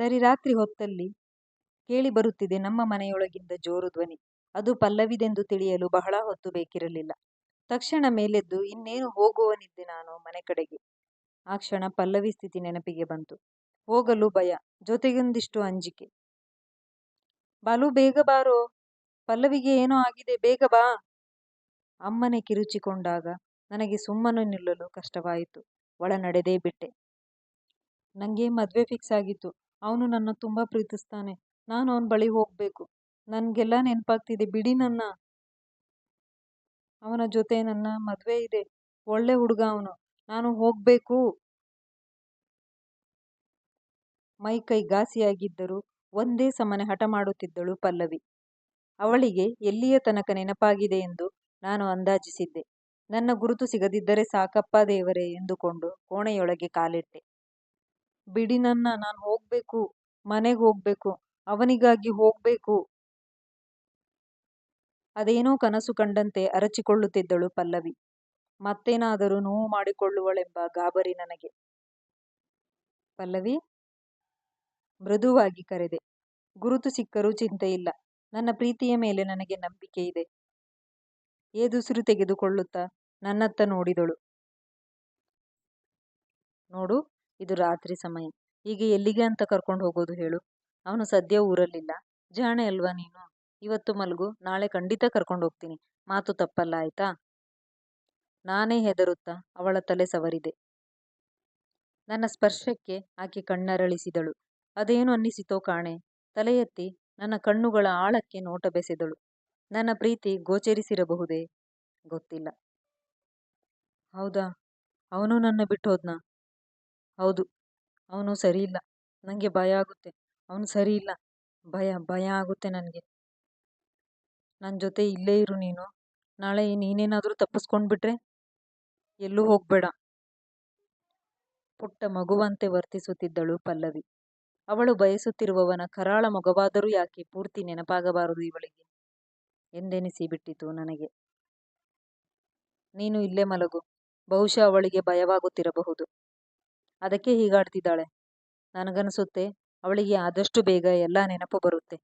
ಸರಿ ರಾತ್ರಿ ಹೊತ್ತಲ್ಲಿ ಕೇಳಿ ಬರುತ್ತಿದೆ, ನಮ್ಮ ಮನೆಯೊಳಗಿಂದ ಜೋರು ಧ್ವನಿ. ಅದು ಪಲ್ಲವಿದೆಂದು ತಿಳಿಯಲು ಬಹಳ ಹೊತ್ತು ಬೇಕಿರಲಿಲ್ಲ. ತಕ್ಷಣ ಮೇಲೆದ್ದು, ಇನ್ನೇನು ಹೋಗುವನಿದ್ದೆ ನಾನು ಮನೆ ಕಡೆಗೆ? ಆ ಕ್ಷಣ ಪಲ್ಲವಿ ಸ್ಥಿತಿ ನೆನಪಿಗೆ ಬಂತು. ಹೋಗಲು ಭಯ, ಜೊತೆಗೊಂದಿಷ್ಟು ಅಂಜಿಕೆ. ಬಾಲು, ಬೇಗ ಬಾರೋ. ಪಲ್ಲವಿಗೆ ಏನೋ ಆಗಿದೆ, ಬೇಗ ಬಾ. ಅಮ್ಮನೆ ಕಿರುಚಿಕೊಂಡಾಗ ನನಗೆ ಸುಮ್ಮನೆ ನಿಲ್ಲಲು ಕಷ್ಟವಾಯಿತು. ಒಳ ನಡೆದೇ ಬಿಟ್ಟೆ. ನನಗೆ ಮದುವೆ ಫಿಕ್ಸ್ ಆಗಿತ್ತು. ಅವನು ನನ್ನ ತುಂಬ ಪ್ರೀತಿಸ್ತಾನೆ. ನಾನು ಅವನ ಬಳಿ ಹೋಗಬೇಕು. ನನಗೆಲ್ಲ ನೆನಪಾಗ್ತಿದೆ. ಬಿಡಿ ನನ್ನ. ಅವನ ಜೊತೆ ನನ್ನ ಮದುವೆ ಇದೆ. ಒಳ್ಳೆ ಹುಡುಗ ಅವನು. ನಾನು ಹೋಗಬೇಕು. ಮೈ ಕೈ ಘಾಸಿಯಾಗಿದ್ದರೂ ಒಂದೇ ಸಮನೆ ಹಠ ಮಾಡುತ್ತಿದ್ದಳು ಪಲ್ಲವಿ. ಅವಳಿಗೆ ಎಲ್ಲಿಯ ತನಕ ನೆನಪಾಗಿದೆ ಎಂದು ನಾನು ಅಂದಾಜಿಸಿದ್ದೆ. ನನ್ನ ಗುರುತು ಸಿಗದಿದ್ದರೆ ಸಾಕಪ್ಪ ದೇವರೇ ಎಂದುಕೊಂಡು ಕೋಣೆಯೊಳಗೆ ಕಾಲಿಟ್ಟೆ. ಬಿಡಿ ನನ್ನ, ನಾನು ಹೋಗ್ಬೇಕು, ಮನೆಗೆ ಹೋಗ್ಬೇಕು, ಅವನಿಗಾಗಿ ಹೋಗ್ಬೇಕು. ಅದೇನೋ ಕನಸು ಕಂಡಂತೆ ಅರಚಿಕೊಳ್ಳುತ್ತಿದ್ದಳು ಪಲ್ಲವಿ. ಮತ್ತೇನಾದರೂ ನೋವು ಮಾಡಿಕೊಳ್ಳುವಳೆಂಬ ಗಾಬರಿ ನನಗೆ. ಪಲ್ಲವಿ? ಮೃದುವಾಗಿ ಕರೆದೆ. ಗುರುತು ಸಿಕ್ಕರೂ ಚಿಂತೆ ಇಲ್ಲ. ನನ್ನ ಪ್ರೀತಿಯ ಮೇಲೆ ನನಗೆ ನಂಬಿಕೆ ಇದೆ. ಏದುಸಿರು ತೆಗೆದುಕೊಳ್ಳುತ್ತಾ ನನ್ನತ್ತ ನೋಡಿದಳು. ನೋಡು ಇದು ರಾತ್ರಿ ಸಮಯ. ಹೀಗೆ ಎಲ್ಲಿಗೆ ಅಂತ ಕರ್ಕೊಂಡು ಹೋಗೋದು ಹೇಳು. ಅವನು ಸದ್ಯ ಊರಲ್ಲಿಲ್ಲ. ಜಾಣೆ ಅಲ್ವಾ ನೀನು? ಇವತ್ತು ಮಲಗು, ನಾಳೆ ಖಂಡಿತ ಕರ್ಕೊಂಡು ಹೋಗ್ತೀನಿ. ಮಾತು ತಪ್ಪಲ್ಲ, ಆಯ್ತಾ? ನಾನೇ ಹೆದರುತ್ತಾ? ಅವಳ ತಲೆ ಸವರಿದೆ. ನನ್ನ ಸ್ಪರ್ಶಕ್ಕೆ ಆಕೆ ಕಣ್ಣರಳಿಸಿದಳು. ಅದೇನು ಅನ್ನಿಸಿತೋ ಕಾಣೆ. ತಲೆ ಎತ್ತಿ ನನ್ನ ಕಣ್ಣುಗಳ ಆಳಕ್ಕೆ ನೋಟ ಬೆಸೆದಳು. ನನ್ನ ಪ್ರೀತಿ ಗೋಚರಿಸಿರಬಹುದೇ? ಗೊತ್ತಿಲ್ಲ. ಹೌದಾ? ಅವನು ನನ್ನ ಬಿಟ್ಟು ಹೋದ್ನಾ? ಹೌದು. ಅವನು ಸರಿ ಇಲ್ಲ. ನನಗೆ ಭಯ ಆಗುತ್ತೆ. ಅವನು ಸರಿ ಇಲ್ಲ. ಭಯ ಭಯ ಆಗುತ್ತೆ ನನಗೆ. ನನ್ನ ಜೊತೆ ಇಲ್ಲೇ ಇರು ನೀನು. ನಾಳೆ ನೀನೇನಾದರೂ ತಪ್ಪಿಸ್ಕೊಂಡ್ಬಿಟ್ರೆ ಎಲ್ಲೂ ಹೋಗಬೇಡ. ಪುಟ್ಟ ಮಗುವಂತೆ ವರ್ತಿಸುತ್ತಿದ್ದಳು ಪಲ್ಲವಿ. ಅವಳು ಬಯಸುತ್ತಿರುವವನ ಕರಾಳ ಮೊಗವಾದರೂ ಯಾಕೆ ಪೂರ್ತಿ ನೆನಪಾಗಬಾರದು ಇವಳಿಗೆ? ಎಂದೆನಿಸಿಬಿಟ್ಟಿತು ನನಗೆ. ನೀನು ಇಲ್ಲೇ ಮಲಗು. ಬಹುಶಃ ಅವಳಿಗೆ ಭಯವಾಗುತ್ತಿರಬಹುದು. ಅದಕ್ಕೆ ಹೀಗಾಡ್ತಿದ್ದಾಳೆ. ನನಗನ್ಸುತ್ತೆ, ಅವಳಿಗೆ ಆದಷ್ಟು ಬೇಗ ಎಲ್ಲ ನೆನಪು ಬರುತ್ತೆ.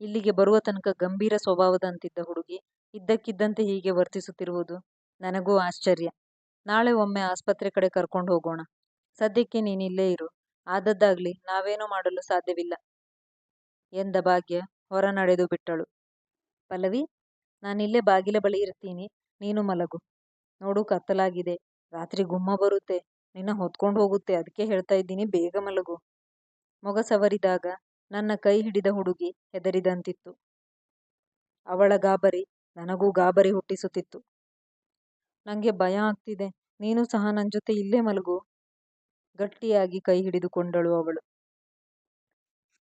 ಇಲ್ಲಿಗೆ ಬರುವ ತನಕ ಗಂಭೀರ ಸ್ವಭಾವದಂತಿದ್ದ ಹುಡುಗಿ ಇದ್ದಕ್ಕಿದ್ದಂತೆ ಹೀಗೆ ವರ್ತಿಸುತ್ತಿರುವುದು ನನಗೂ ಆಶ್ಚರ್ಯ. ನಾಳೆ ಒಮ್ಮೆ ಆಸ್ಪತ್ರೆ ಕಡೆ ಕರ್ಕೊಂಡು ಹೋಗೋಣ. ಸದ್ಯಕ್ಕೆ ನೀನಿಲ್ಲೇ ಇರು. ಆದದ್ದಾಗ್ಲಿ ನಾವೇನೂ ಮಾಡಲು ಸಾಧ್ಯವಿಲ್ಲ. ಎಂದ ಭಾಗ್ಯ ಹೊರ ನಡೆದು ಬಿಟ್ಟಳು. ಪಲ್ಲವಿ ನಾನಿಲ್ಲೇ ಬಾಗಿಲ ಬಳಿ ಇರ್ತೀನಿ. ನೀನು ಮಲಗು. ನೋಡು ಕತ್ತಲಾಗಿದೆ. ರಾತ್ರಿ ಗುಮ್ಮ ಬರುತ್ತೆ. ನಿನ್ನ ಹೊತ್ಕೊಂಡು ಹೋಗುತ್ತೆ. ಅದಕ್ಕೆ ಹೇಳ್ತಾ ಇದ್ದೀನಿ, ಬೇಗ ಮಲಗು. ಮೊಗ ಸವರಿದಾಗ ನನ್ನ ಕೈ ಹಿಡಿದ ಹುಡುಗಿ ಹೆದರಿದಂತಿತ್ತು. ಅವಳ ಗಾಬರಿ ನನಗೂ ಗಾಬರಿ ಹುಟ್ಟಿಸುತ್ತಿತ್ತು. ನನಗೆ ಭಯ ಆಗ್ತಿದೆ. ನೀನು ಸಹ ನನ್ನ ಜೊತೆ ಇಲ್ಲೇ ಮಲಗು. ಗಟ್ಟಿಯಾಗಿ ಕೈ ಹಿಡಿದುಕೊಂಡಳು ಅವಳು.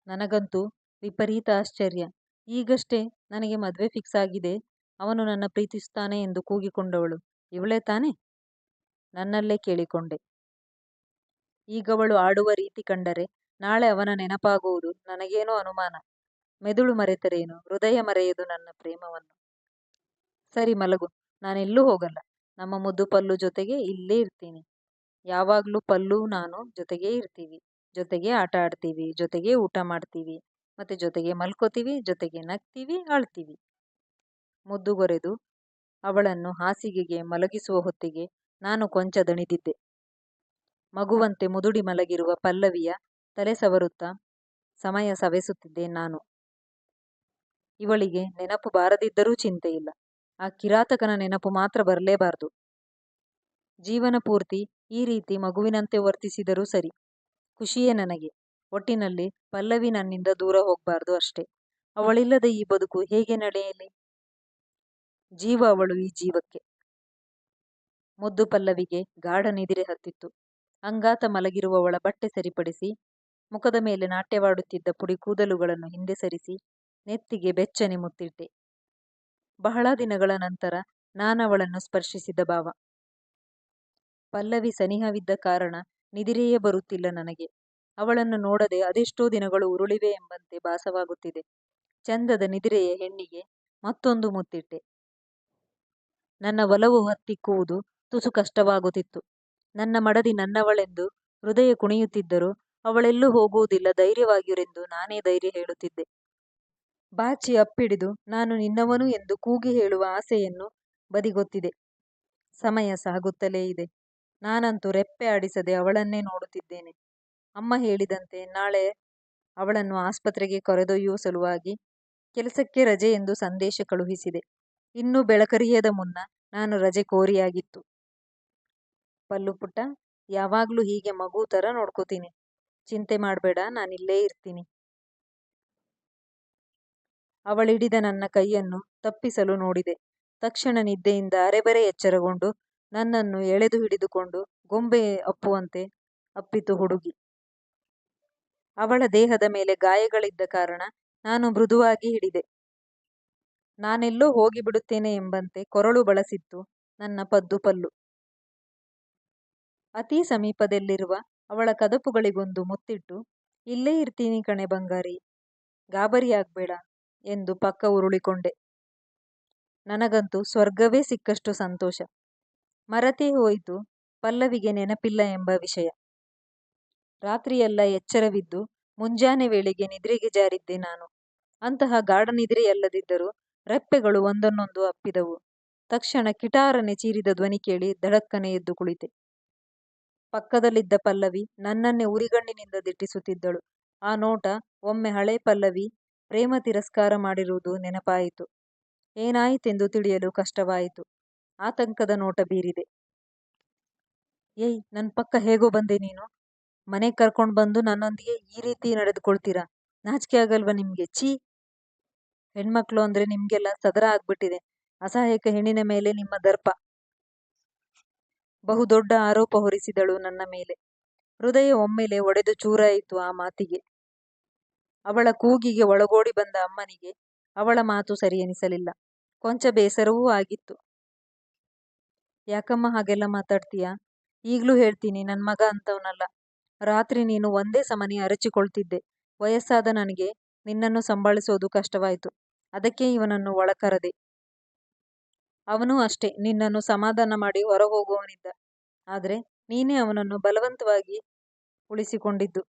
ನನಗಂತೂ ವಿಪರೀತ ಆಶ್ಚರ್ಯ. ಈಗಷ್ಟೇ ನನಗೆ ಮದುವೆ ಫಿಕ್ಸ್ ಆಗಿದೆ. ಅವನು ನನ್ನ ಪ್ರೀತಿಸ್ತಾನೆ ಎಂದು ಕೂಗಿಕೊಂಡವಳು. ಇವಳೇ ತಾನೆ? ನನ್ನಲ್ಲೇ ಕೇಳಿಕೊಂಡೆ. ಈಗವಳು ಆಡುವ ರೀತಿ ಕಂಡರೆ ನಾಳೆ ಅವನ ನೆನಪಾಗುವುದು ನನಗೇನೋ ಅನುಮಾನ. ಮೆದುಳು ಮರೆತರೇನು? ಹೃದಯ ಮರೆಯದು ನನ್ನ ಪ್ರೇಮವನ್ನು. ಸರಿ ಮಲಗು, ನಾನೆಲ್ಲೂ ಹೋಗಲ್ಲ. ನಮ್ಮ ಮುದ್ದು ಪಲ್ಲು ಜೊತೆಗೆ ಇಲ್ಲೇ ಇರ್ತೀನಿ. ಯಾವಾಗಲೂ ಪಲ್ಲು, ನಾನು ಜೊತೆಗೇ ಇರ್ತೀವಿ. ಜೊತೆಗೆ ಆಟ ಆಡ್ತೀವಿ, ಜೊತೆಗೆ ಊಟ ಮಾಡ್ತೀವಿ, ಮತ್ತೆ ಜೊತೆಗೆ ಮಲ್ಕೋತೀವಿ, ಜೊತೆಗೆ ನಗ್ತೀವಿ ಅಳ್ತೀವಿ ಮುದ್ದುಗೊರೆದು ಅವಳನ್ನು ಹಾಸಿಗೆಗೆ ಮಲಗಿಸುವ ಹೊತ್ತಿಗೆ ನಾನು ಕೊಂಚ ದಣಿದಿದ್ದೆ ಮಗುವಂತೆ ಮುದುಡಿ ಮಲಗಿರುವ ಪಲ್ಲವಿಯ ತಲೆ ಸವರುತ್ತಾ ಸಮಯ ಸವೆಸುತ್ತಿದ್ದೆ ನಾನು. ಇವಳಿಗೆ ನೆನಪು ಬಾರದಿದ್ದರೂ ಚಿಂತೆ ಇಲ್ಲ. ಆ ಕಿರಾತಕನ ನೆನಪು ಮಾತ್ರ ಬರಲೇಬಾರದು. ಜೀವನ ಪೂರ್ತಿ ಈ ರೀತಿ ಮಗುವಿನಂತೆ ವರ್ತಿಸಿದರೂ ಸರಿ. ಖುಷಿಯೇ ನನಗೆ. ಒಟ್ಟಿನಲ್ಲಿ ಪಲ್ಲವಿ ನನ್ನಿಂದ ದೂರ ಹೋಗಬಾರ್ದು ಅಷ್ಟೇ. ಅವಳಿಲ್ಲದ ಈ ಬದುಕು ಹೇಗೆ ನಡೆಯಲಿ? ಜೀವ ಅವಳು ಈ ಜೀವಕ್ಕೆ. ಮುದ್ದು ಪಲ್ಲವಿಗೆ ಗಾಢ ನಿದಿರೆ ಹತ್ತಿತ್ತು. ಅಂಗಾತ ಮಲಗಿರುವವಳ ಬಟ್ಟೆ ಸರಿಪಡಿಸಿ, ಮುಖದ ಮೇಲೆ ನಾಟ್ಯವಾಡುತ್ತಿದ್ದ ಪುಡಿ ಕೂದಲುಗಳನ್ನು ಹಿಂದೆ ಸರಿಸಿ, ನೆತ್ತಿಗೆ ಬೆಚ್ಚನೆ ಮುತ್ತಿಟ್ಟೆ ಬಹಳ ದಿನಗಳ ನಂತರ ನಾನವಳನ್ನು ಸ್ಪರ್ಶಿಸಿದ ಭಾವ. ಪಲ್ಲವಿ ಸನಿಹವಿದ್ದ ಕಾರಣ ನಿದಿರೆಯೇ ಬರುತ್ತಿಲ್ಲ ನನಗೆ. ಅವಳನ್ನು ನೋಡದೆ ಅದೆಷ್ಟೋ ದಿನಗಳು ಉರುಳಿವೆ ಎಂಬಂತೆ ಭಾಸವಾಗುತ್ತಿದೆ. ಚಂದದ ನಿದಿರೆಯ ಹೆಣ್ಣಿಗೆ ಮತ್ತೊಂದು ಮುತ್ತಿಟ್ಟೆ. ನನ್ನ ಒಲವು ಹತ್ತಿಕ್ಕುವುದು ತುಸು ಕಷ್ಟವಾಗುತ್ತಿತ್ತು. ನನ್ನ ಮಡದಿ ನನ್ನವಳೆಂದು ಹೃದಯ ಕುಣಿಯುತ್ತಿದ್ದರೂ ಅವಳೆಲ್ಲೂ ಹೋಗುವುದಿಲ್ಲ, ಧೈರ್ಯವಾಗಿರೆಂದು ನಾನೇ ಧೈರ್ಯ ಹೇಳುತ್ತಿದ್ದೆ. ಬಾಚಿ ಅಪ್ಪಿಡಿದು ನಾನು ನಿನ್ನವನು ಎಂದು ಕೂಗಿ ಹೇಳುವ ಆಸೆಯನ್ನು ಬದಿಗೊತ್ತಿದೆ. ಸಮಯ ಸಾಗುತ್ತಲೇ ಇದೆ. ನಾನಂತೂ ರೆಪ್ಪೆ ಆಡಿಸದೆ ಅವಳನ್ನೇ ನೋಡುತ್ತಿದ್ದೇನೆ. ಅಮ್ಮ ಹೇಳಿದಂತೆ ನಾಳೆ ಅವಳನ್ನು ಆಸ್ಪತ್ರೆಗೆ ಕರೆದೊಯ್ಯುವ ಸಲುವಾಗಿ ಕೆಲಸಕ್ಕೆ ರಜೆ ಎಂದು ಸಂದೇಶ ಕಳುಹಿಸಿದೆ. ಇನ್ನೂ ಬೆಳಕರಿಯದ ಮುನ್ನ ನಾನು ರಜೆ ಕೋರಿಯಾಗಿತ್ತು. ಪಲ್ಲು ಪುಟ್ಟ, ಯಾವಾಗ್ಲೂ ಹೀಗೆ ಮಗು ಥರ ನೋಡ್ಕೋತೀನಿ. ಚಿಂತೆ ಮಾಡಬೇಡ ನಾನಿಲ್ಲೇ ಇರ್ತೀನಿ. ಅವಳಿಡಿದ ನನ್ನ ಕೈಯನ್ನು ತಪ್ಪಿಸಲು ನೋಡಿದೆ. ತಕ್ಷಣ ನಿದ್ದೆಯಿಂದ ಅರೆಬರೆ ಎಚ್ಚರಗೊಂಡು, ನನ್ನನ್ನು ಎಳೆದು ಹಿಡಿದುಕೊಂಡು ಗೊಂಬೆ ಅಪ್ಪುವಂತೆ ಅಪ್ಪಿತು ಹುಡುಗಿ. ಅವಳ ದೇಹದ ಮೇಲೆ ಗಾಯಗಳಿದ್ದ ಕಾರಣ ನಾನು ಮೃದುವಾಗಿ ಹಿಡಿದೆ. ನಾನೆಲ್ಲೋ ಹೋಗಿಬಿಡುತ್ತೇನೆ ಎಂಬಂತೆ ಕೊರಳು ಬಳಸಿತ್ತು ನನ್ನ ಪದ್ದು ಪಲ್ಲು. ಅತೀ ಸಮೀಪದಲ್ಲಿರುವ ಅವಳ ಕದಪುಗಳಿಗೊಂದು ಮುತ್ತಿಟ್ಟು, ಇಲ್ಲೇ ಇರ್ತೀನಿ ಕಣೆ ಬಂಗಾರಿ, ಗಾಬರಿಯಾಗ್ಬೇಡ ಎಂದು ಪಕ್ಕ ಉರುಳಿಕೊಂಡೆ. ನನಗಂತೂ ಸ್ವರ್ಗವೇ ಸಿಕ್ಕಷ್ಟು ಸಂತೋಷ. ಮರತೇ ಹೋಯಿತು, ಪಲ್ಲವಿಗೆ ನೆನಪಿಲ್ಲ ಎಂಬ ವಿಷಯ. ರಾತ್ರಿಯೆಲ್ಲ ಎಚ್ಚರವಿದ್ದು, ಮುಂಜಾನೆ ವೇಳೆಗೆ ನಿದ್ರೆಗೆ ಜಾರಿದ್ದೆ ನಾನು. ಅಂತಹ ಗಾಢ ನಿದ್ರೆಯಲ್ಲದಿದ್ದರೂ ರೆಪ್ಪೆಗಳು ಒಂದನ್ನೊಂದು ಅಪ್ಪಿದವು. ತಕ್ಷಣ ಕಿಟಾರನೆ ಚೀರಿದ ಧ್ವನಿ ಕೇಳಿ ಧಡಕ್ಕನೆ ಎದ್ದು ಕುಳಿತೆ. ಪಕ್ಕದಲ್ಲಿದ್ದ ಪಲ್ಲವಿ ನನ್ನನ್ನೇ ಉರಿಗಣ್ಣಿನಿಂದ ದಿಟ್ಟಿಸುತ್ತಿದ್ದಳು. ಆ ನೋಟ ಒಮ್ಮೆ ಹಳೆ ಪಲ್ಲವಿ ಪ್ರೇಮ ತಿರಸ್ಕಾರ ಮಾಡಿರುವುದು ನೆನಪಾಯಿತು. ಏನಾಯಿತೆಂದು ತಿಳಿಯಲು ಕಷ್ಟವಾಯಿತು. ಆತಂಕದ ನೋಟ ಬೀರಿದೆ. ಏಯ್ ನನ್ನ ಪಕ್ಕ ಹೇಗೋ ಬಂದೆ ನೀನು. ಮನೆಗೆ ಕರ್ಕೊಂಡು ಬಂದು ನನ್ನೊಂದಿಗೆ ಈ ರೀತಿ ನಡೆದುಕೊಳ್ತೀರಾ? ನಾಚಿಕೆ ಆಗಲ್ವಾ ನಿಮಗೆ? ಛೀ. ಹೆಣ್ಮಕ್ಳು ಅಂದ್ರೆ ನಿಮಗೆಲ್ಲ ಸದರ ಆಗ್ಬಿಟ್ಟಿದೆ. ಅಸಹಾಯಕ ಹೆಣ್ಣಿನ ಮೇಲೆ ನಿಮ್ಮ ದರ್ಪ. ಬಹುದೊಡ್ಡ ಆರೋಪ ಹೊರಿಸಿದಳು ನನ್ನ ಮೇಲೆ. ಹೃದಯ ಒಮ್ಮೆಲೆ ಒಡೆದು ಚೂರಾಯಿತು ಆ ಮಾತಿಗೆ. ಅವಳ ಕೂಗಿಗೆ ಒಳಗೋಡಿ ಬಂದ ಅಮ್ಮನಿಗೆ ಅವಳ ಮಾತು ಸರಿ ಎನಿಸಲಿಲ್ಲ ಕೊಂಚ ಬೇಸರವೂ ಆಗಿತ್ತು. ಯಾಕಮ್ಮ ಹಾಗೆಲ್ಲ ಮಾತಾಡ್ತೀಯಾ? ಈಗಲೂ ಹೇಳ್ತೀನಿ ನನ್ನ ಮಗ ಅಂತವನಲ್ಲ. ರಾತ್ರಿ ನೀನು ಒಂದೇ ಸಮನೆ ಅರಚಿಕೊಳ್ತಿದ್ದೆ. ವಯಸ್ಸಾದ ನನಗೆ ನಿನ್ನನ್ನು ಸಂಭಾಳಿಸೋದು ಕಷ್ಟವಾಯಿತು. ಅದಕ್ಕೆ ಇವನನ್ನು ಒಳಕರದೆ. ಅವನೂ ಅಷ್ಟೇ, ನಿನ್ನನ್ನು ಸಮಾಧಾನ ಮಾಡಿ ಹೊರಹೋಗುವವನಿದ್ದ. ಆದರೆ ನೀನೇ ಅವನನ್ನು ಬಲವಂತವಾಗಿ ಉಳಿಸಿಕೊಂಡಿದ್ದು.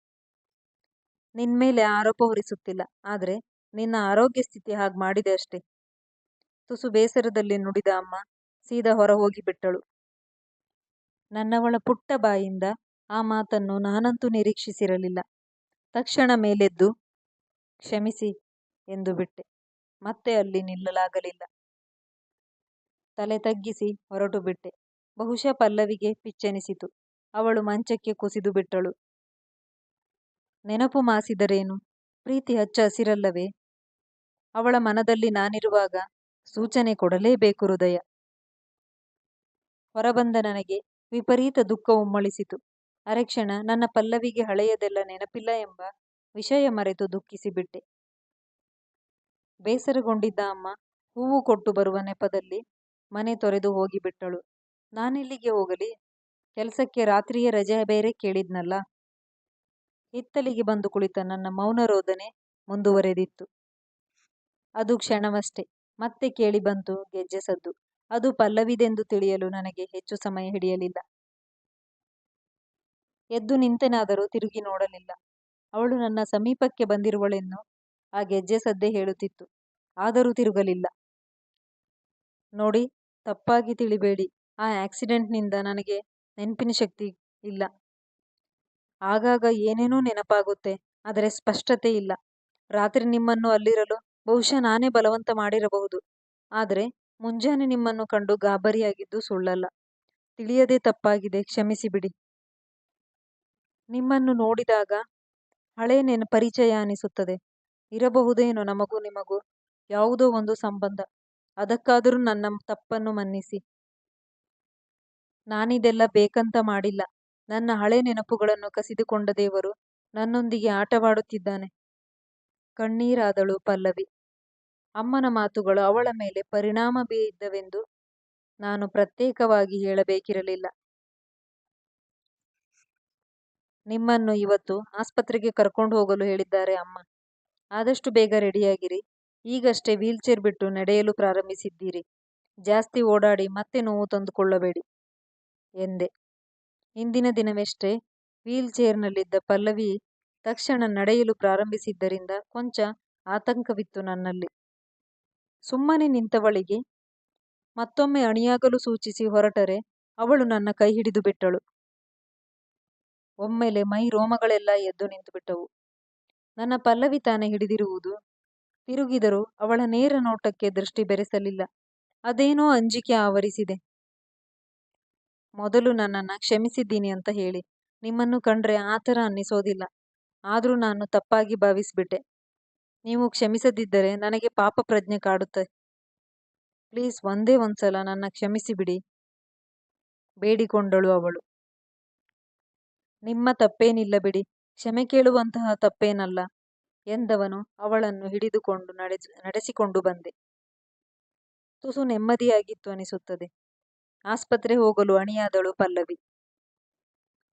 ನಿನ್ಮೇಲೆ ಆರೋಪ ಹೊರಿಸುತ್ತಿಲ್ಲ, ಆದರೆ ನಿನ್ನ ಆರೋಗ್ಯ ಸ್ಥಿತಿ ಹಾಗೆ ಮಾಡಿದೆ ಅಷ್ಟೇ. ತುಸು ಬೇಸರದಲ್ಲಿ ನುಡಿದ ಅಮ್ಮ ಸೀದಾ ಹೊರ ಹೋಗಿಬಿಟ್ಟಳು ನನ್ನವಳ ಪುಟ್ಟ ಬಾಯಿಂದ ಆ ಮಾತನ್ನು ನಾನಂತೂ ನಿರೀಕ್ಷಿಸಿರಲಿಲ್ಲ. ತಕ್ಷಣ ಮೇಲೆದ್ದು, ಕ್ಷಮಿಸಿ ಎಂದು ಬಿಟ್ಟೆ. ಮತ್ತೆ ಅಲ್ಲಿ ನಿಲ್ಲಲಾಗಲಿಲ್ಲ. ತಲೆ ತಗ್ಗಿಸಿ ಹೊರಟು ಬಿಟ್ಟೆ. ಬಹುಶಃ ಪಲ್ಲವಿಗೆ ಪಿಚ್ಚೆನಿಸಿತು. ಅವಳು ಮಂಚಕ್ಕೆ ಕುಸಿದು ಬಿಟ್ಟಳು. ನೆನಪು ಮಾಸಿದರೇನು? ಪ್ರೀತಿ ಹಚ್ಚ ಹಸಿರಲ್ಲವೇ? ಅವಳ ಮನದಲ್ಲಿ ನಾನಿರುವಾಗ ಸೂಚನೆ ಕೊಡಲೇಬೇಕು ಹೃದಯ. ಹೊರಬಂದ ನನಗೆ ವಿಪರೀತ ದುಃಖ ಉಮ್ಮಳಿಸಿತು. ಅರೆಕ್ಷಣ, ನನ್ನ ಪಲ್ಲವಿಗೆ ಹಳೆಯದೆಲ್ಲ ನೆನಪಿಲ್ಲ ಎಂಬ ವಿಷಯ ಮರೆತು ದುಃಖಿಸಿಬಿಟ್ಟೆ ಬೇಸರಗೊಂಡಿದ್ದ ಅಮ್ಮ ಹೂವು ಕೊಟ್ಟು ಬರುವ ನೆಪದಲ್ಲಿ ಮನೆ ತೊರೆದು ಹೋಗಿಬಿಟ್ಟಳು. ನಾನೆಲ್ಲಿಗೆ ಹೋಗಲಿ? ಕೆಲಸಕ್ಕೆ ರಾತ್ರಿಯೇ ರಜೆ ಬೇರೆ ಕೇಳಿದ್ನಲ್ಲ. ಹಿತ್ತಲಿಗೆ ಬಂದು ಕುಳಿತ ನನ್ನ ಮೌನ ರೋದನೆ ಮುಂದುವರೆದಿತ್ತು. ಅದು ಕ್ಷಣವಷ್ಟೇ. ಮತ್ತೆ ಕೇಳಿ ಬಂತು ಗೆಜ್ಜೆ ಸದ್ದು. ಅದು ಪಲ್ಲವಿದೆಂದು ತಿಳಿಯಲು ನನಗೆ ಹೆಚ್ಚು ಸಮಯ ಹಿಡಿಯಲಿಲ್ಲ. ಎದ್ದು ನಿಂತೆನಾದರೂ ತಿರುಗಿ ನೋಡಲಿಲ್ಲ. ಅವಳು ನನ್ನ ಸಮೀಪಕ್ಕೆ ಬಂದಿರುವಳೆನ್ನು ಆ ಗೆಜ್ಜೆ ಸದ್ದೇ ಹೇಳುತ್ತಿತ್ತು. ಆದರೂ ತಿರುಗಲಿಲ್ಲ. ನೋಡಿ ತಪ್ಪಾಗಿ ತಿಳಿಬೇಡಿ. ಆ ಆಕ್ಸಿಡೆಂಟ್ನಿಂದ ನನಗೆ ನೆನಪಿನ ಶಕ್ತಿ ಇಲ್ಲ. ಆಗಾಗ ಏನೇನೋ ನೆನಪಾಗುತ್ತೆ, ಆದರೆ ಸ್ಪಷ್ಟತೆ ಇಲ್ಲ. ರಾತ್ರಿ ನಿಮ್ಮನ್ನು ಅಲ್ಲಿರಲು ಬಹುಶಃ ನಾನೇ ಬಲವಂತ ಮಾಡಿರಬಹುದು. ಆದರೆ ಮುಂಜಾನೆ ನಿಮ್ಮನ್ನು ಕಂಡು ಗಾಬರಿಯಾಗಿದ್ದು ಸುಳ್ಳಲ್ಲ. ತಿಳಿಯದೆ ತಪ್ಪಾಗಿದೆ, ಕ್ಷಮಿಸಿ ಬಿಡಿ. ನಿಮ್ಮನ್ನು ನೋಡಿದಾಗ ಹಳೆ ನೆನ, ಪರಿಚಯ ಅನಿಸುತ್ತದೆ. ಇರಬಹುದೇನೋ ನಮಗೂ ನಿಮಗೂ ಯಾವುದೋ ಒಂದು ಸಂಬಂಧ. ಅದಕ್ಕಾದರೂ ನನ್ನ ತಪ್ಪನ್ನು ಮನ್ನಿಸಿ. ನಾನಿದೆಲ್ಲ ಬೇಕಂತ ಮಾಡಿಲ್ಲ. ನನ್ನ ಹಳೆ ನೆನಪುಗಳನ್ನು ಕಸಿದುಕೊಂಡ ದೇವರು ನನ್ನೊಂದಿಗೆ ಆಟವಾಡುತ್ತಿದ್ದಾನೆ. ಕಣ್ಣೀರಾದಳು ಪಲ್ಲವಿ. ಅಮ್ಮನ ಮಾತುಗಳು ಅವಳ ಮೇಲೆ ಪರಿಣಾಮ ಬೀರಿದ್ದವೆಂದು ನಾನು ಪ್ರತ್ಯೇಕವಾಗಿ ಹೇಳಬೇಕಿರಲಿಲ್ಲ. ನಿಮ್ಮನ್ನು ಇವತ್ತು ಆಸ್ಪತ್ರೆಗೆ ಕರ್ಕೊಂಡು ಹೋಗಲು ಹೇಳಿದ್ದಾರೆ ಅಮ್ಮ. ಆದಷ್ಟು ಬೇಗ ರೆಡಿಯಾಗಿರಿ. ಈಗಷ್ಟೇ ವೀಲ್ಚೇರ್ ಬಿಟ್ಟು ನಡೆಯಲು ಪ್ರಾರಂಭಿಸಿದ್ದೀರಿ ಜಾಸ್ತಿ ಓಡಾಡಿ ಮತ್ತೆ ನೋವು ತಂದುಕೊಳ್ಳಬೇಡಿ, ಎಂದೆ ಇಂದಿನ ದಿನವೆಷ್ಟೇ ವೀಲ್ಚೇರ್ನಲ್ಲಿದ್ದ ಪಲ್ಲವಿ ತಕ್ಷಣ ನಡೆಯಲು ಪ್ರಾರಂಭಿಸಿದ್ದರಿಂದ ಕೊಂಚ ಆತಂಕವಿತ್ತು ನನ್ನಲ್ಲಿ. ಸುಮ್ಮನೆ ನಿಂತವಳಿಗೆ ಮತ್ತೊಮ್ಮೆ ಅಣಿಯಾಗಲು ಸೂಚಿಸಿ ಹೊರಟರೆ ಅವಳು ನನ್ನ ಕೈ ಹಿಡಿದು ಬಿಟ್ಟಳು. ಒಮ್ಮೆಲೆ ಮೈ ರೋಮಗಳೆಲ್ಲ ಎದ್ದು ನಿಂತುಬಿಟ್ಟವು. ನನ್ನ ಪಲ್ಲವಿ ತಾನೇ ಹಿಡಿದಿರುವುದು. ತಿರುಗಿದರೂ ಅವಳ ನೇರ ನೋಟಕ್ಕೆ ದೃಷ್ಟಿ ಬೆರೆಸಲಿಲ್ಲ. ಅದೇನೋ ಅಂಜಿಕೆ ಆವರಿಸಿದೆ. ಮೊದಲು ನನ್ನನ್ನ ಕ್ಷಮಿಸಿದ್ದೀನಿ ಅಂತ ಹೇಳಿ. ನಿಮ್ಮನ್ನು ಕಂಡ್ರೆ ಆ ಥರ ಅನ್ನಿಸೋದಿಲ್ಲ. ಆದರೂ ನಾನು ತಪ್ಪಾಗಿ ಭಾವಿಸಿಬಿಟ್ಟೆ ನೀವು ಕ್ಷಮಿಸದಿದ್ದರೆ ನನಗೆ ಪಾಪ ಪ್ರಜ್ಞೆ ಕಾಡುತ್ತೆ. ಪ್ಲೀಸ್ ಒಂದೇ ಒಂದ್ಸಲ ನನ್ನ ಕ್ಷಮಿಸಿಬಿಡಿ ಬೇಡಿಕೊಂಡಳು ಅವಳು. ನಿಮ್ಮ ತಪ್ಪೇನಿಲ್ಲ ಬಿಡಿ. ಕ್ಷಮೆ ಕೇಳುವಂತಹ ತಪ್ಪೇನಲ್ಲ ಎಂದವನು ಅವಳನ್ನು ಹಿಡಿದುಕೊಂಡು ನಡೆಸಿಕೊಂಡು ಬಂದೆ. ತುಸು ನೆಮ್ಮದಿಯಾಗಿತ್ತು ಅನಿಸುತ್ತದೆ. ಆಸ್ಪತ್ರೆ ಹೋಗಲು ಅಣಿಯಾದಳು ಪಲ್ಲವಿ.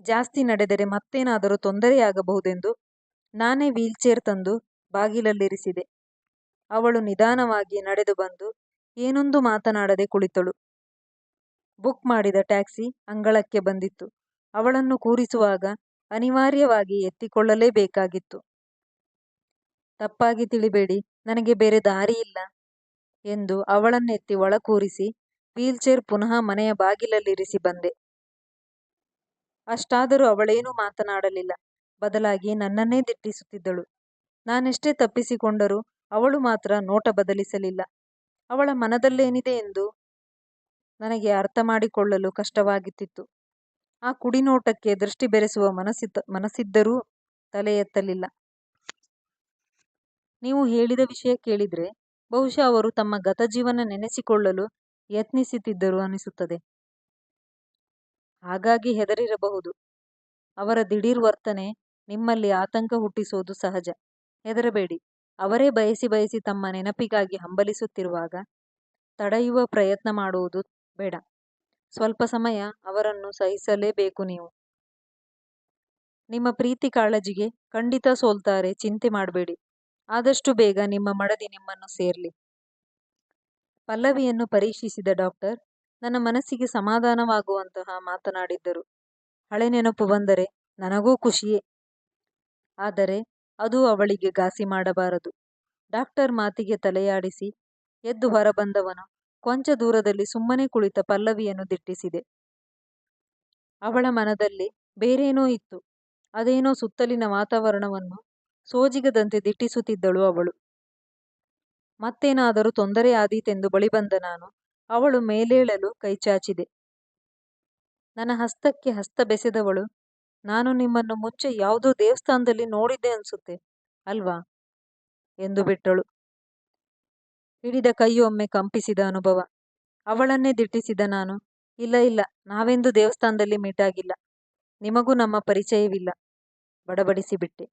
ಜಾಸ್ತಿ ನಡೆದರೆ ಮತ್ತೇನಾದರೂ ತೊಂದರೆಯಾಗಬಹುದೆಂದು ನಾನೇ ವೀಲ್ಚೇರ್ ತಂದು ಬಾಗಿಲಲ್ಲಿರಿಸಿದೆ. ಅವಳು ನಿಧಾನವಾಗಿ ನಡೆದು ಬಂದು ಏನೊಂದು ಮಾತನಾಡದೆ ಕುಳಿತಳು. ಬುಕ್ ಮಾಡಿದ ಟ್ಯಾಕ್ಸಿ ಅಂಗಳಕ್ಕೆ ಬಂದಿತ್ತು. ಅವಳನ್ನು ಕೂರಿಸುವಾಗ ಅನಿವಾರ್ಯವಾಗಿ ಎತ್ತಿಕೊಳ್ಳಲೇಬೇಕಾಗಿತ್ತು. ತಪ್ಪಾಗಿ ತಿಳಿಬೇಡಿ, ನನಗೆ ಬೇರೆ ದಾರಿ ಇಲ್ಲ ಎಂದು ಅವಳನ್ನೆತ್ತಿ ಒಳ ಕೂರಿಸಿ ವೀಲ್ಚೇರ್ ಪುನಃ ಮನೆಯ ಬಾಗಿಲಲ್ಲಿರಿಸಿ ಬಂದೆ. ಅಷ್ಟಾದರೂ ಅವಳೇನೂ ಮಾತನಾಡಲಿಲ್ಲ. ಬದಲಾಗಿ ನನ್ನನ್ನೇ ದಿಟ್ಟಿಸುತ್ತಿದ್ದಳು. ನಾನೆಷ್ಟೇ ತಪ್ಪಿಸಿಕೊಂಡರೂ ಅವಳು ಮಾತ್ರ ನೋಟ ಬದಲಿಸಲಿಲ್ಲ. ಅವಳ ಮನದಲ್ಲೇನಿದೆ ಎಂದು ನನಗೆ ಅರ್ಥ ಮಾಡಿಕೊಳ್ಳಲು ಕಷ್ಟವಾಗುತ್ತಿತ್ತು. ಆ ಕುಡಿನೋಟಕ್ಕೆ ದೃಷ್ಟಿ ಬೆರೆಸುವ ಮನಸ್ಸಿದ್ದರೂ ತಲೆ ಎತ್ತಲಿಲ್ಲ. ನೀವು ಹೇಳಿದ ವಿಷಯ ಕೇಳಿದ್ರೆ ಬಹುಶಃ ಅವರು ತಮ್ಮ ಗತಜೀವನ ನೆನೆಸಿಕೊಳ್ಳಲು ಯತ್ನಿಸುತ್ತಿದ್ದರು ಅನಿಸುತ್ತದೆ. ಹಾಗಾಗಿ ಹೆದರಿರಬಹುದು. ಅವರ ದಿಢೀರ್ ವರ್ತನೆ ನಿಮ್ಮಲ್ಲಿ ಆತಂಕ ಹುಟ್ಟಿಸೋದು ಸಹಜ. ಹೆದರಬೇಡಿ. ಅವರೇ ಬಯಸಿ ಬಯಸಿ ತಮ್ಮ ನೆನಪಿಗಾಗಿ ಹಂಬಲಿಸುತ್ತಿರುವಾಗ ತಡೆಯುವ ಪ್ರಯತ್ನ ಮಾಡುವುದು ಬೇಡ. ಸ್ವಲ್ಪ ಸಮಯ ಅವರನ್ನು ಸಹಿಸಲೇಬೇಕು ನೀವು. ನಿಮ್ಮ ಪ್ರೀತಿ ಕಾಳಜಿಗೆ ಖಂಡಿತ ಸೋಲ್ತಾರೆ, ಚಿಂತೆ ಮಾಡ್ಬೇಡಿ. ಆದಷ್ಟು ಬೇಗ ನಿಮ್ಮ ಮಡದಿ ನಿಮ್ಮನ್ನು ಸೇರ್ಲಿ. ಪಲ್ಲವಿಯನ್ನು ಪರೀಕ್ಷಿಸಿದ ಡಾಕ್ಟರ್, ನನ್ನ ಮನಸ್ಸಿಗೆ ಸಮಾಧಾನವಾಗುವಂತಹ ಮಾತನಾಡಿದ್ದರು. ಹಳೆ ನೆನಪು ಬಂದರೆ ನನಗೂ ಖುಷಿಯೇ. ಆದರೆ ಅದು ಅವಳಿಗೆ ಘಾಸಿ ಮಾಡಬಾರದು. ಡಾಕ್ಟರ್ ಮಾತಿಗೆ ತಲೆಯಾಡಿಸಿ, ಎದ್ದು ಹೊರಬಂದವನು ಕೊಂಚ ದೂರದಲ್ಲಿ ಸುಮ್ಮನೆ ಕುಳಿತ ಪಲ್ಲವಿಯನ್ನು ದಿಟ್ಟಿಸಿದೆ. ಅವಳ ಮನದಲ್ಲಿ ಬೇರೇನೋ ಇತ್ತು. ಅದೇನೋ ಸುತ್ತಲಿನ ವಾತಾವರಣವನ್ನು ಸೋಜಿಗದಂತೆ ದಿಟ್ಟಿಸುತ್ತಿದ್ದಳು ಅವಳು. ಮತ್ತೇನಾದರೂ ತೊಂದರೆ ಆದೀತೆಂದು ಬಳಿ ಬಂದ ನಾನು, ಅವಳು ಮೇಲೇಳಲು ಕೈಚಾಚಿದೆ. ನನ್ನ ಹಸ್ತಕ್ಕೆ ಹಸ್ತ ಬೆಸೆದವಳು, ನಾನು ನಿಮ್ಮನ್ನು ಮುಂಚೆ ಯಾವುದೋ ದೇವಸ್ಥಾನದಲ್ಲಿ ನೋಡಿದ್ದೆ ಅನ್ಸುತ್ತೆ, ಅಲ್ವಾ ಎಂದು ಬಿಟ್ಟಳು. ಹಿಡಿದ ಕೈಯೊಮ್ಮೆ ಕಂಪಿಸಿದ ಅನುಭವ. ಅವಳನ್ನೇ ದಿಟ್ಟಿಸಿದ ನಾನು, ಇಲ್ಲ ಇಲ್ಲ, ನಾವೆಂದು ದೇವಸ್ಥಾನದಲ್ಲಿ ಮೀಟಾಗಿಲ್ಲ. ನಿಮಗೂ ನಮ್ಮ ಪರಿಚಯವಿಲ್ಲ, ಬಡಬಡಿಸಿಬಿಟ್ಟೆ.